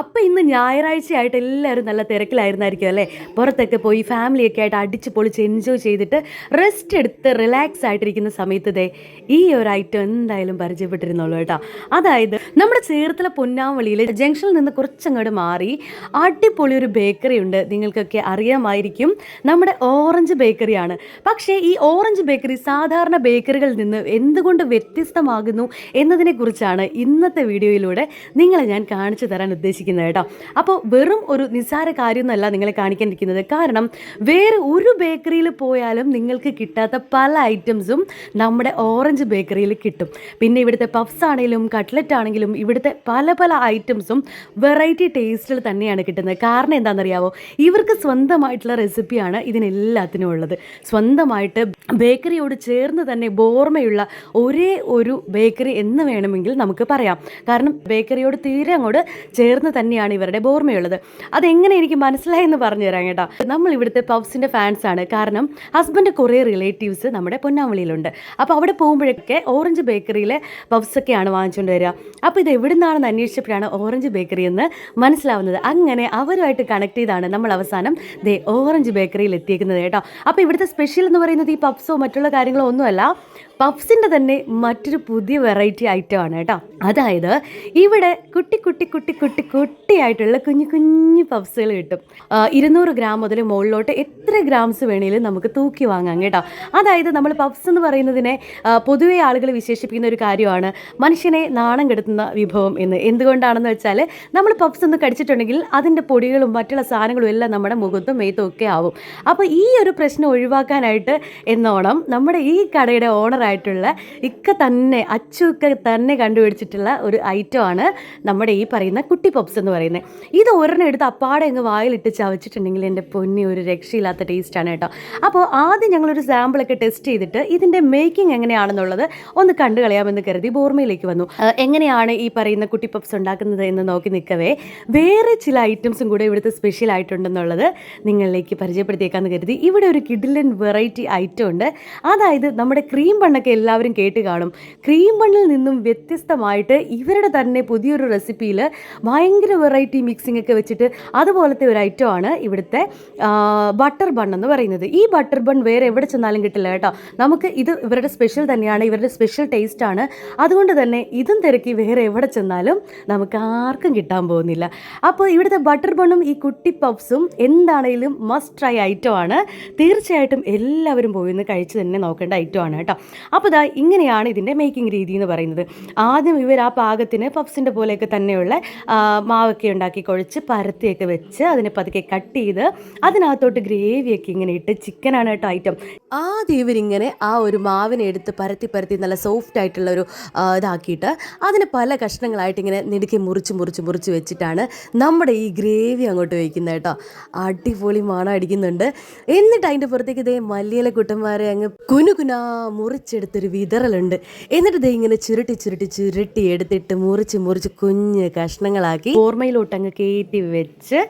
അപ്പം ഇന്ന് ഞായറാഴ്ചയായിട്ട് എല്ലാവരും നല്ല തിരക്കിലായിരുന്നായിരിക്കും അല്ലേ? പുറത്തൊക്കെ പോയി ഫാമിലിയൊക്കെ ആയിട്ട് അടിച്ച് പൊളിച്ച് എൻജോയ് ചെയ്തിട്ട് റെസ്റ്റ് എടുത്ത് റിലാക്സ് ആയിട്ടിരിക്കുന്ന സമയത്ത് ദേ ഈ ഒരു ഐറ്റം എന്തായാലും പരിചയപ്പെട്ടിരുന്നുള്ളൂ കേട്ടോ. അതായത് നമ്മുടെ ചേർത്തല പൊന്നാവളിയിൽ ജംഗ്ഷനിൽ നിന്ന് കുറച്ചങ്ങോട്ട് മാറി അടിപൊളി ഒരു ബേക്കറി ഉണ്ട്. നിങ്ങൾക്കൊക്കെ അറിയാമായിരിക്കും. നമ്മുടെ ഓറഞ്ച് ബേക്കറിയാണ് പക്ഷേ ഈ ഓറഞ്ച് ബേക്കറി സാധാരണ ബേക്കറികളിൽ നിന്ന് എന്തുകൊണ്ട് വ്യത്യസ്തമാകുന്നു എന്നതിനെക്കുറിച്ചാണ് ഇന്നത്തെ വീഡിയോയിലൂടെ നിങ്ങളെ ഞാൻ കാണിച്ചു തരാൻ ഉദ്ദേശിക്കുന്നത്. കേട്ടോ. അപ്പോൾ വെറും ഒരു നിസ്സാര കാര്യമൊന്നുമല്ല നിങ്ങളെ കാണിക്കാനിരിക്കുന്നത്. കാരണം വേറെ ഒരു ബേക്കറിയിൽ പോയാലും നിങ്ങൾക്ക് കിട്ടാത്ത പല ഐറ്റംസും നമ്മുടെ ഓറഞ്ച് ബേക്കറിയിൽ കിട്ടും. പിന്നെ ഇവിടുത്തെ പഫ്സ് ആണെങ്കിലും കട്ട്ലറ്റ് ആണെങ്കിലും ഇവിടുത്തെ പല പല ഐറ്റംസും വെറൈറ്റി ടേസ്റ്റിൽ തന്നെയാണ് കിട്ടുന്നത്. കാരണം എന്താണെന്നറിയാവോ? ഇവർക്ക് സ്വന്തമായിട്ടുള്ള റെസിപ്പിയാണ് ഇതിനെല്ലാത്തിനും ഉള്ളത്. സ്വന്തമായിട്ട് ബേക്കറിയോട് ചേർന്ന് തന്നെ ബോർമയുള്ള ഒരേ ഒരു ബേക്കറി എന്ന് വേണമെങ്കിൽ നമുക്ക് പറയാം. കാരണം ബേക്കറിയോട് തീരെ അങ്ങോട്ട് ചേർന്ന് തന്നെയാണ് ഇവരുടെ ബോർമയുള്ളത് അതെങ്ങനെ എനിക്ക് മനസ്സിലായെന്ന് പറഞ്ഞു തരാം കേട്ടോ. നമ്മൾ ഇവിടുത്തെ ഫാൻസ് ആണ്. കാരണം ഹസ്ബൻഡ് കുറേ റിലേറ്റീവ്സ് നമ്മുടെ പൊന്നാമളിയിലുണ്ട് അപ്പോൾ അവിടെ പോകുമ്പോഴൊക്കെ ഓറഞ്ച് ബേക്കറിയിലെ പബ്സൊക്കെയാണ് വാങ്ങിച്ചുകൊണ്ട് വരിക. അപ്പോൾ ഇത് എവിടെ നിന്നാണെന്ന് അന്വേഷിച്ചപ്പോഴാണ് ഓറഞ്ച് ബേക്കറി എന്ന് മനസ്സിലാവുന്നത്. അങ്ങനെ അവരുമായിട്ട് കണക്ട് ചെയ്താണ് നമ്മൾ അവസാനം ദേ ഓറഞ്ച് ബേക്കറിയിൽ എത്തിയിരിക്കുന്നത് കേട്ടോ. അപ്പോൾ ഇവിടുത്തെ സ്പെഷ്യൽ എന്ന് പറയുന്നത് ഈ പബ്സോ മറ്റുള്ള കാര്യങ്ങളോ ഒന്നുമല്ല. പഫ്സിന്റെ തന്നെ മറ്റൊരു പുതിയ വെറൈറ്റി ഐറ്റം ആണ് കേട്ടോ. അതായത് ഇവിടെ കുട്ടി കുട്ടി കുട്ടി കുട്ടി കുട്ടിയായിട്ടുള്ള കുഞ്ഞു കുഞ്ഞു പഫ്സുകൾ കിട്ടും. ഇരുന്നൂറ് ഗ്രാം മുതൽ മുകളിലോട്ട് എത്ര ഗ്രാംസ് വേണേലും നമുക്ക് തൂക്കി വാങ്ങാം കേട്ടോ. അതായത് നമ്മൾ പഫ്സ് എന്ന് പറയുന്നതിനെ പൊതുവെ ആളുകൾ വിശേഷിപ്പിക്കുന്ന ഒരു കാര്യമാണ് മനുഷ്യനെ നാണം കെടുത്തുന്ന വിഭവം എന്ന്. എന്തുകൊണ്ടാണെന്ന് വെച്ചാൽ നമ്മൾ പഫ്സ് ഒന്ന് കടിച്ചിട്ടുണ്ടെങ്കിൽ അതിന്റെ പൊടികളും മറ്റുള്ള സാധനങ്ങളും എല്ലാം നമ്മുടെ മുഖത്തും മേത്തും ഒക്കെ ആവും. അപ്പോൾ ഈ ഒരു പ്രശ്നം ഒഴിവാക്കാനായിട്ട് എന്നോണം നമ്മുടെ ഈ കടയുടെ ഓണറായിട്ടുള്ള ഇക്ക തന്നെ അച്ചു ഇക്ക തന്നെ കണ്ടുപിടിച്ചിട്ടുള്ള ഒരു ഐറ്റമാണ് നമ്മുടെ ഈ പറയുന്ന കുട്ടി പപ്സ് എന്ന് പറയുന്നത്. ഇത് ഒരെണ്ണം എടുത്ത് അപ്പാടെ അങ്ങ് വായിലിട്ട് ചവച്ചിട്ടുണ്ടെങ്കിൽ എന്റെ പൊന്നി ഒരു രക്ഷയില്ലാത്ത ടേസ്റ്റാണ് കേട്ടോ. അപ്പോൾ ആദ്യം ഞങ്ങളൊരു സാമ്പിളൊക്കെ ടെസ്റ്റ് ചെയ്തിട്ട് ഇതിന്റെ മേക്കിംഗ് എങ്ങനെയാണെന്നുള്ളത് ഒന്ന് കണ്ടു കളയാമെന്ന് കരുതി ബോർമയിലേക്ക് വന്നു. എങ്ങനെയാണ് ഈ പറയുന്ന കുട്ടി പപ്സ് ഉണ്ടാക്കുന്നത് എന്ന് നോക്കി നിൽക്കവേ വേറെ ചില ഐറ്റംസും കൂടെ ഇവിടുത്തെ സ്പെഷ്യൽ ആയിട്ടുണ്ടെന്നുള്ളത് നിങ്ങളിലേക്ക് പരിചയപ്പെടുത്തിയേക്കാന്ന് കരുതി. ഇവിടെ ഒരു കിഡിലൻ വെറൈറ്റി ഐറ്റം ഉണ്ട്. അതായത് നമ്മുടെ ക്രീം ബണ്ണൊക്കെ എല്ലാവരും കേട്ട് കാണും. ക്രീം ബണ്ണിൽ നിന്നും വ്യത്യസ്തമായിട്ട് ഇവരുടെ തന്നെ പുതിയൊരു റെസിപ്പിയിൽ ഭയങ്കര വെറൈറ്റി മിക്സിംഗ് ഒക്കെ വെച്ചിട്ട് അതുപോലത്തെ ഒരു ഐറ്റം ആണ് ഇവിടുത്തെ ബട്ടർ ബൺ എന്ന് പറയുന്നത്. ഈ ബട്ടർ ബൺ വേറെ എവിടെ ചെന്നാലും കിട്ടില്ല കേട്ടോ. നമുക്ക് ഇത് ഇവരുടെ സ്പെഷ്യൽ തന്നെയാണ് ഇവരുടെ സ്പെഷ്യൽ ടേസ്റ്റ് ആണ്. അതുകൊണ്ട് തന്നെ ഇതും തിരക്കി വേറെ എവിടെ ചെന്നാലും നമുക്ക് ആർക്കും കിട്ടാൻ പോകുന്നില്ല. അപ്പോൾ ഇവിടുത്തെ ബട്ടർ ബണ്ണും ഈ കുട്ടി പഫ്സും എന്താണേലും മസ്റ്റ് ട്രൈ ഐറ്റം ആണ്. തീർച്ചയായിട്ടും എല്ലാവരും പോയി ഒന്ന് കഴിച്ച് തന്നെ നോക്കേണ്ട ഐറ്റം ആണ് കേട്ടോ. അപ്പോൾ ഇതാ ഇങ്ങനെയാണ് ഇതിന്റെ മേക്കിംഗ് രീതി എന്ന് പറയുന്നത്. ആദ്യം ഇവർ ആ പാകത്തിന് പഫ്സിന്റെ പോലെയൊക്കെ തന്നെയുള്ള മാവൊക്കെ ഉണ്ടാക്കി കുഴച്ച് പരത്തിയൊക്കെ വെച്ച് അതിനെ പതുക്കെ കട്ട് ചെയ്ത് അതിനകത്തോട്ട് ഗ്രേവിയൊക്കെ ഇങ്ങനെ ഇട്ട് ചിക്കനാണ് കേട്ടോ ഐറ്റം. ആദ്യം ഇവരിങ്ങനെ ആ ഒരു മാവിനെ എടുത്ത് പരത്തി പരത്തി നല്ല സോഫ്റ്റ് ആയിട്ടുള്ള ഒരു ഇതാക്കിയിട്ട് അതിനെ പല കഷ്ണങ്ങളായിട്ട് ഇങ്ങനെ നെടുക്കി മുറിച്ച് മുറിച്ച് മുറിച്ച് വെച്ചിട്ടാണ് നമ്മുടെ ഈ ഗ്രേവി അങ്ങോട്ട് വയ്ക്കുന്നത് കേട്ടോ. അടിപൊളി മണം അടിക്കുന്നുണ്ട്. എന്നിട്ട് അതിന്റെ പുറത്തേക്ക് ഇതേ മല്ലിയിലെ കുട്ടന്മാരെ അങ്ങ് കുനുകുനാ മുറിച്ചെടുത്തൊരു വിതറലുണ്ട്. എന്നിട്ട് ഇതേ ഇങ്ങനെ ചുരുട്ടി ചുരുട്ടി ചുരുട്ടി എടുത്തിട്ട് മുറിച്ച് മുറിച്ച് കുഞ്ഞ് കഷ്ണങ്ങളാക്കി ഓർമ്മയിലോട്ട് അങ്ങ് കയറ്റി വെച്ച്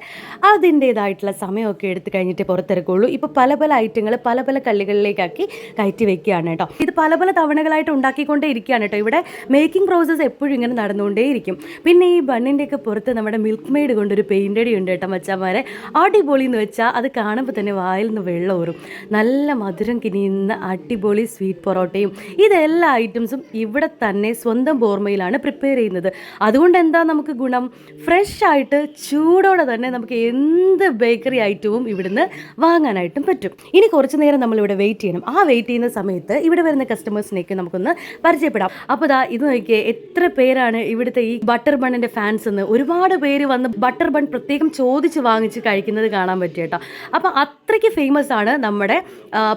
അതിന്റേതായിട്ടുള്ള സമയമൊക്കെ എടുത്ത് കഴിഞ്ഞിട്ട് പുറത്തിറക്കുള്ളൂ. ഇപ്പോൾ പല പല ഐറ്റങ്ങൾ പല പല കള്ളികളിലേക്കാക്കി കയറ്റി വെക്കുകയാണ് കേട്ടോ. ഇത് പല പല തവണകളായിട്ട് ഉണ്ടാക്കിക്കൊണ്ടേ ഇരിക്കുകയാണ് കേട്ടോ. ഇവിടെ മേക്കിംഗ് പ്രോസസ്സ് എപ്പോഴും ഇങ്ങനെ നടന്നുകൊണ്ടേയിരിക്കും. പിന്നെ ഈ ബണ്ണിന്റെയൊക്കെ പുറത്ത് നമ്മുടെ മിൽക്ക് മെയ്ഡ് കൊണ്ടൊരു പെയിന്റടി ഉണ്ട് കേട്ടോ മച്ചാമാരെ. അടിപൊളി എന്ന് വെച്ചാൽ അത് കാണുമ്പോൾ തന്നെ വായിൽ നിന്ന് വെള്ളം ഊറും. നല്ല മധുരം കിനിയുന്ന അടിപൊളി സ്വീറ്റ് പൊറോട്ടയും ഇതെല്ലാ ഐറ്റംസും ഇവിടെ തന്നെ സ്വന്തം ബോർമയിലാണ് പ്രിപ്പയർ ചെയ്യുന്നത്. അതുകൊണ്ട് എന്താ നമുക്ക് ഗുണം? ഫ്രഷ് ആയിട്ട് ചൂടോടെ തന്നെ നമുക്ക് എന്ത് ബേക്കറി ഐറ്റവും ഇവിടുന്ന് വാങ്ങാനായിട്ടും പറ്റും. ഇനി കുറച്ച് നേരം നമ്മൾ ഇവിടെ വെയിറ്റ് ചെയ്യണം. ആ വെയിറ്റ് ചെയ്യുന്ന സമയത്ത് ഇവിടെ വരുന്ന കസ്റ്റമേഴ്സിനേക്ക് നമുക്കൊന്ന് പരിചയപ്പെടാം. അപ്പോൾ ദാ ഇത് നോക്കിയേ എത്ര പേരാണ് ഇവിടുത്തെ ഈ ബട്ടർ ബണ്ണിന്റെ ഫാൻസ് എന്ന്? ഒരുപാട് പേര് വന്ന് ബട്ടർ ബൺ പ്രത്യേകം ചോദിച്ച് വാങ്ങിച്ച് കഴിക്കുന്നത് കാണാൻ പറ്റും കേട്ടോ. അപ്പോൾ അത്രയ്ക്ക് ഫേമസ് ആണ് നമ്മുടെ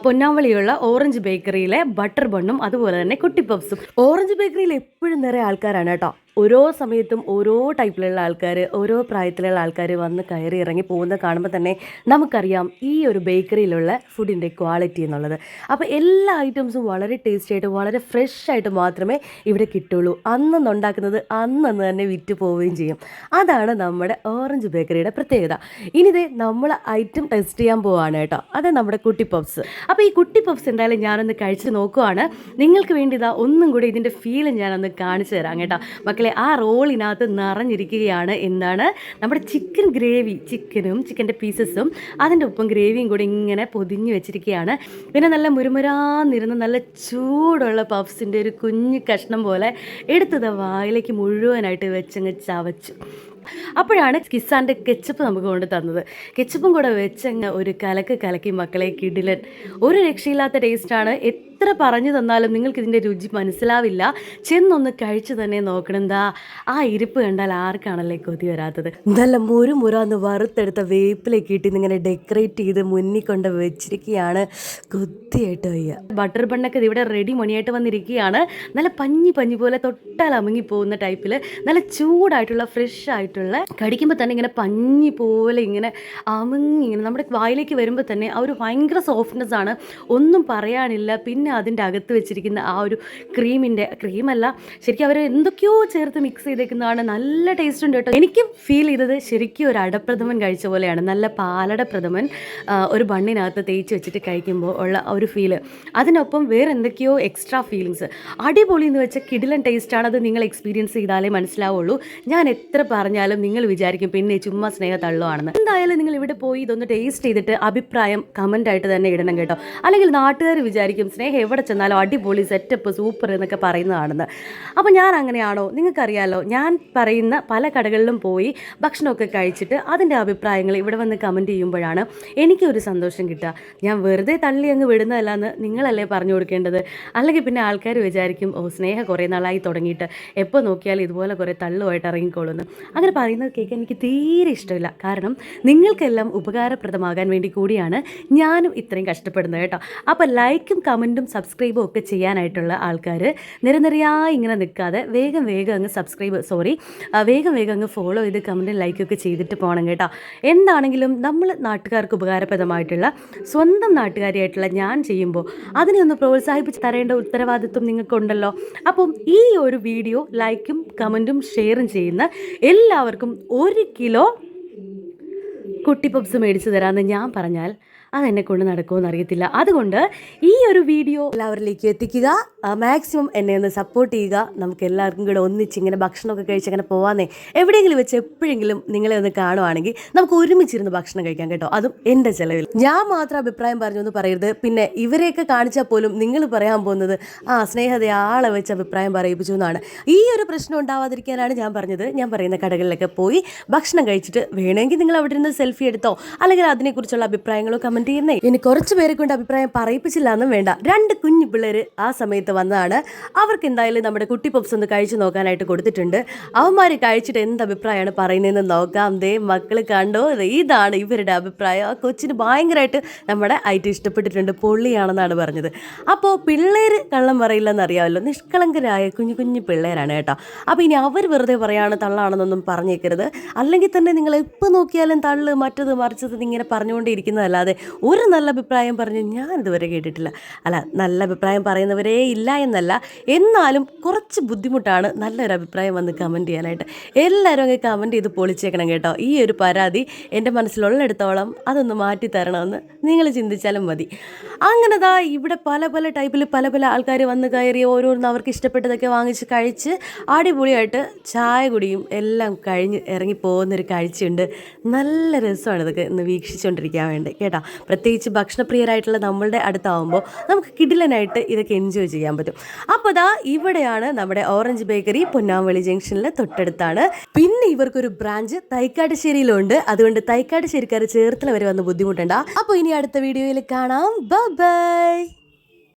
പൊന്നാവളിയുള്ള ഓറഞ്ച് ബേക്കറിയിലെ ബട്ടർ ബണ്ണും അതുപോലെ തന്നെ കുട്ടി പപ്സും ഓറഞ്ച് ബേക്കറിയിൽ എപ്പോഴും നിറയെ ആൾക്കാരാണ് കേട്ടോ. ഓരോ സമയത്തും ഓരോ ടൈപ്പിലുള്ള ആൾക്കാർ ഓരോ പ്രായത്തിലുള്ള ആൾക്കാർ വന്ന് കയറി ഇറങ്ങി പോകുന്നത് കാണുമ്പോൾ തന്നെ നമുക്കറിയാം ഈ ഒരു ബേക്കറിയിലുള്ള ഫുഡിന്റെ ക്വാളിറ്റി എന്നുള്ളത്. അപ്പോൾ എല്ലാ ഐറ്റംസും വളരെ ടേസ്റ്റി ആയിട്ട് വളരെ ഫ്രഷ് ആയിട്ട് മാത്രമേ ഇവിടെ കിട്ടുള്ളൂ. അന്നൊന്ന് ഉണ്ടാക്കുന്നത് അന്നന്ന് തന്നെ വിറ്റ് പോവുകയും ചെയ്യും. അതാണ് നമ്മുടെ ഓറഞ്ച് ബേക്കറിയുടെ പ്രത്യേകത. ഇനിതേ നമ്മൾ ഐറ്റം ടെസ്റ്റ് ചെയ്യാൻ പോവാണ് കേട്ടോ. അത് നമ്മുടെ കുട്ടി പഫ്സ് അപ്പോൾ ഈ കുട്ടി പഫ്സ് എന്തായാലും ഞാനൊന്ന് കഴിച്ച് നോക്കുവാണ്. നിങ്ങൾക്ക് വേണ്ടി ഇതാ ഒന്നും കൂടി ഇതിന്റെ ഫീൽ ഞാനൊന്ന് കാണിച്ചു തരാം കേട്ടോ. മക്കളെ ആ റോളിനകത്ത് നിറഞ്ഞിരിക്കുകയാണ് എന്താണ് നമ്മുടെ ചിക്കൻ ഗ്രേവി. ചിക്കനും ചിക്കന്റെ പീസസും അതിന്റെ ഒപ്പം ഗ്രേവിയും കൂടി ഇങ്ങനെ പൊതിഞ്ഞ് വെച്ചിരിക്കുകയാണ്. പിന്നെ നല്ല മുരുമുരാന്നിരുന്ന് നല്ല ചൂടുള്ള പഫ്സിന്റെ ഒരു കുഞ്ഞു കഷ്ണം പോലെ എടുത്തത് വായിലേക്ക് മുഴുവനായിട്ട് വെച്ചങ്ങ് ചവച്ചു. അപ്പോഴാണ് കിസാന്റെ കെച്ചപ്പ് നമുക്ക് കൊണ്ട് തന്നത്. കെച്ചപ്പും കൂടെ വെച്ചങ്ങ് ഒരു കലക്ക് കലക്കി മക്കളെ കിടിലൻ. ഒരു രക്ഷയില്ലാത്ത ടേസ്റ്റാണ് എത്ര പറഞ്ഞു തന്നാലും നിങ്ങൾക്ക് ഇതിന്റെ രുചി മനസ്സിലാവില്ല. ചെന്നൊന്ന് കഴിച്ചു തന്നെ നോക്കണം. എന്താ ആ ഇരിപ്പ് കണ്ടാൽ ആർക്കാണല്ലേ കൊതി വരാത്തത്? നല്ല മുരു മുരാന്ന് വറുത്തെടുത്ത വേപ്പിലേക്ക് ഇട്ട് ഇങ്ങനെ ഡെക്കറേറ്റ് ചെയ്ത് മുന്നിൽ കൊണ്ട് വെച്ചിരിക്കുകയാണ്. കൊത്തിയായിട്ട് വയ്യ ബട്ടർ ബണ്ണൊക്കെ ഇവിടെ റെഡി മണിയായിട്ട് വന്നിരിക്കുകയാണ്. നല്ല പഞ്ഞി പഞ്ഞി പോലെ തൊട്ടാൽ അമുങ്ങി പോകുന്ന ടൈപ്പിൽ നല്ല ചൂടായിട്ടുള്ള ഫ്രഷ് ആയിട്ടുള്ള. കടിക്കുമ്പോൾ തന്നെ ഇങ്ങനെ പഞ്ഞി പോലെ ഇങ്ങനെ അമുങ്ങി ഇങ്ങനെ നമ്മുടെ വായിലേക്ക് വരുമ്പോൾ തന്നെ ആ ഒരു ഭയങ്കര സോഫ്റ്റ്നെസ് ആണ്. ഒന്നും പറയാനില്ല. പിന്നെ അതിന്റെ അകത്ത് വെച്ചിരിക്കുന്ന ആ ഒരു ക്രീമിന്റെ ക്രീമല്ല ശരിക്കും അവർ എന്തൊക്കെയോ ചേർത്ത് മിക്സ് ചെയ്തേക്കുന്നതാണ്. നല്ല ടേസ്റ്റ് ഉണ്ട് കേട്ടോ. എനിക്ക് ഫീൽ ചെയ്തത് ശരിക്കും ഒരു അടപ്രഥമൻ കഴിച്ച പോലെയാണ്. നല്ല പാലട പ്രഥമൻ ഒരു ബണ്ണിനകത്ത് തേച്ച് വെച്ചിട്ട് കഴിക്കുമ്പോൾ ഉള്ള ഒരു ഫീൽ അതിനൊപ്പം വേറെ എന്തൊക്കെയോ എക്സ്ട്രാ ഫീലിങ്സ് അടിപൊളി എന്ന് വെച്ചാൽ കിടിലൻ ടേസ്റ്റാണ് അത് നിങ്ങൾ എക്സ്പീരിയൻസ് ചെയ്താലേ മനസ്സിലാവുള്ളൂ. ഞാൻ എത്ര പറഞ്ഞാലും നിങ്ങൾ വിചാരിക്കും പിന്നെ ചുമ്മാ സ്നേഹ തള്ളുവാണെന്ന് എന്തായാലും നിങ്ങൾ ഇവിടെ പോയി ഇതൊന്ന് ടേസ്റ്റ് ചെയ്തിട്ട് അഭിപ്രായം കമന്റ് ആയിട്ട് തന്നെ ഇടണം കേട്ടോ. അല്ലെങ്കിൽ നാട്ടുകാർ വിചാരിക്കും സ്നേഹം എവിടെ ചെന്നാലും അടിപൊളി സെറ്റപ്പ് സൂപ്പർ എന്നൊക്കെ പറയുന്നതാണെന്ന് അപ്പോൾ ഞാൻ അങ്ങനെയാണോ? നിങ്ങൾക്കറിയാലോ ഞാൻ പറയുന്ന പല കടകളിലും പോയി ഭക്ഷണമൊക്കെ കഴിച്ചിട്ട് അതിന്റെ അഭിപ്രായങ്ങൾ ഇവിടെ വന്ന് കമന്റ് ചെയ്യുമ്പോഴാണ് എനിക്കൊരു സന്തോഷം കിട്ടുക. ഞാൻ വെറുതെ തള്ളി അങ്ങ് വിടുന്നതല്ലാന്ന് നിങ്ങളല്ലേ പറഞ്ഞു കൊടുക്കേണ്ടത്? അല്ലെങ്കിൽ പിന്നെ ആൾക്കാർ വിചാരിക്കും ഓ സ്നേഹ കുറേ നാളായി തുടങ്ങിയിട്ട്. എപ്പോൾ നോക്കിയാലും ഇതുപോലെ കുറേ തള്ളുമായിട്ട് ഇറങ്ങിക്കോളുന്നു. അങ്ങനെ പറയുന്നത് കേൾക്കാൻ എനിക്ക് തീരെ ഇഷ്ടമില്ല. കാരണം നിങ്ങൾക്കെല്ലാം ഉപകാരപ്രദമാകാൻ വേണ്ടി കൂടിയാണ് ഞാനും ഇത്രയും കഷ്ടപ്പെടുന്നത് കേട്ടോ. അപ്പോൾ ലൈക്കും കമന്റും സബ്സ്ക്രൈബും ഒക്കെ ചെയ്യാനായിട്ടുള്ള ആൾക്കാർ നിരനിരയായി ഇങ്ങനെ നിൽക്കാതെ വേഗം വേഗം അങ്ങ് സബ്സ്ക്രൈബ് സോറി വേഗം വേഗം അങ്ങ് ഫോളോ ചെയ്ത് കമന്റും ലൈക്കൊക്കെ ചെയ്തിട്ട് പോകണം കേട്ടോ. എന്താണെങ്കിലും നമ്മൾ നാട്ടുകാർക്ക് ഉപകാരപ്രദമായിട്ടുള്ള സ്വന്തം നാട്ടുകാരിയായിട്ടുള്ള ഞാൻ ചെയ്യുമ്പോൾ അതിനെ ഒന്ന് പ്രോത്സാഹിപ്പിച്ച് തരേണ്ട ഉത്തരവാദിത്വം നിങ്ങൾക്കുണ്ടല്ലോ. അപ്പം ഈ ഒരു വീഡിയോ ലൈക്കും കമന്റും ഷെയറും ചെയ്യുന്ന എല്ലാവർക്കും ഒരു കിലോ കുട്ടി പപ്സ് മേടിച്ചു തരാമെന്ന് ഞാൻ പറഞ്ഞാൽ അതെന്നെ കൊണ്ട് നടക്കുമെന്ന് അറിയത്തില്ല അതുകൊണ്ട് ഈ ഒരു വീഡിയോ എല്ലാവരിലേക്ക് എത്തിക്കുക. മാക്സിമം എന്നെ ഒന്ന് സപ്പോർട്ട് ചെയ്യുക. നമുക്ക് എല്ലാവർക്കും കൂടെ ഒന്നിച്ച് ഇങ്ങനെ ഭക്ഷണമൊക്കെ കഴിച്ച് അങ്ങനെ പോവാന്നേ. എവിടെയെങ്കിലും വെച്ച് എപ്പോഴെങ്കിലും നിങ്ങളെ ഒന്ന് കാണുവാണെങ്കിൽ നമുക്ക് ഒരുമിച്ചിരുന്ന് ഭക്ഷണം കഴിക്കാം കേട്ടോ. അതും എന്റെ ചിലവിൽ. ഞാൻ മാത്രം അഭിപ്രായം പറഞ്ഞു എന്ന് പറയരുത്. പിന്നെ ഇവരെയൊക്കെ കാണിച്ചാൽ പോലും നിങ്ങൾ പറയാൻ പോകുന്നത് ആ സ്നേഹത ആളെ വെച്ച് അഭിപ്രായം പറയിപ്പിച്ചു എന്നാണ്. ഈ ഒരു പ്രശ്നം ഉണ്ടാവാതിരിക്കാനാണ് ഞാൻ പറഞ്ഞത്. ഞാൻ പറയുന്ന കടകളിലൊക്കെ പോയി ഭക്ഷണം കഴിച്ചിട്ട് വേണമെങ്കിൽ നിങ്ങൾ അവിടെ ഇരുന്ന് സെൽഫി എടുത്തോ അല്ലെങ്കിൽ അതിനെക്കുറിച്ചുള്ള അഭിപ്രായങ്ങളോ കമന്റ് ചെയ്യുന്നേ. ഇനി കുറച്ച് പേരെ കൊണ്ട് അഭിപ്രായം പറയിപ്പിച്ചില്ല എന്നും വേണ്ട. രണ്ട് കുഞ്ഞു പിള്ളേർ ആ സമയത്ത് വന്നതാണ് അവർക്ക് എന്തായാലും നമ്മുടെ കുട്ടി പപ്സ് ഒന്ന് കഴിച്ചു നോക്കാനായിട്ട് കൊടുത്തിട്ടുണ്ട്. അവന്മാർ കഴിച്ചിട്ട് എന്ത് അഭിപ്രായമാണ് പറയുന്നതെന്ന് നോക്കാം. ദേ മക്കൾ കണ്ടോ? ഇതാണ് ഇവരുടെ അഭിപ്രായം. ആ കൊച്ചിന് ഭയങ്കരമായിട്ട് നമ്മുടെ ഐറ്റം ഇഷ്ടപ്പെട്ടിട്ടുണ്ട്. പൊള്ളിയാണെന്നാണ് പറഞ്ഞത്. അപ്പോൾ പിള്ളേർ കള്ളം പറയില്ലെന്ന് അറിയാമല്ലോ. നിഷ്കളങ്കരായ കുഞ്ഞു കുഞ്ഞു പിള്ളേരാണ് കേട്ടോ. അപ്പോൾ ഇനി അവർ വെറുതെ പറയാണ് തള്ളാണെന്നൊന്നും പറഞ്ഞേക്കരുത്. അല്ലെങ്കിൽ തന്നെ നിങ്ങൾ എപ്പോൾ നോക്കിയാലും തള്ള് മറ്റത് മറിച്ചത് ഇങ്ങനെ പറഞ്ഞുകൊണ്ടേയിരിക്കുന്നതല്ലാതെ ഒരു നല്ല അഭിപ്രായം പറഞ്ഞു ഞാൻ ഇതുവരെ കേട്ടിട്ടില്ല. അല്ല നല്ല അഭിപ്രായം പറയുന്നവരേ ഇല്ല. എന്നല്ല. എന്നാലും കുറച്ച് ബുദ്ധിമുട്ടാണ് നല്ലൊരു അഭിപ്രായം വന്ന് കമന്റ് ചെയ്യാനായിട്ട്. എല്ലാവരും അങ്ങ് കമന്റ് ചെയ്ത് പൊളിച്ചേക്കണം കേട്ടോ. ഈ ഒരു പരാതി എന്റെ മനസ്സിലുള്ളിടത്തോളം അതൊന്ന് മാറ്റി തരണമെന്ന് നിങ്ങൾ ചിന്തിച്ചാലും മതി. അങ്ങനെ ദാ ഇവിടെ പല പല ടൈപ്പിൽ പല പല ആൾക്കാർ വന്ന് കയറി ഓരോന്ന് അവർക്ക് ഇഷ്ടപ്പെട്ടതൊക്കെ വാങ്ങിച്ച് കഴിച്ച് അടിപൊളിയായിട്ട് ചായ കുടിയും എല്ലാം കഴിഞ്ഞ് ഇറങ്ങി പോകുന്നൊരു കാഴ്ചയുണ്ട്. നല്ല രസമാണ് ഇതൊക്കെ ഇന്ന് വീക്ഷിച്ചുകൊണ്ടിരിക്കാൻ വേണ്ടി കേട്ടോ. പ്രത്യേകിച്ച് ഭക്ഷണപ്രിയരായിട്ടുള്ള നമ്മളുടെ അടുത്താവുമ്പോൾ നമുക്ക് കിടിലനായിട്ട് ഇതൊക്കെ എൻജോയ് ചെയ്യാൻ പറ്റും. അപ്പോൾ ദാ ഇവിടെയാണ് നമ്മുടെ ഓറഞ്ച് ബേക്കറി പൊന്നാമ്പള്ളി ജംഗ്ഷനിലെ തൊട്ടടുത്താണ്. പിന്നെ ഇവർക്കൊരു ബ്രാഞ്ച് തൈക്കാട്ടുശ്ശേരിയിലുണ്ട്. അതുകൊണ്ട് തൈക്കാട്ടുശ്ശേരിക്കാർ ചേർത്തല വരെ വന്ന് ബുദ്ധിമുട്ടുണ്ടാ. അപ്പോൾ ഇനി അടുത്ത വീഡിയോയിൽ കാണാം. ബൈ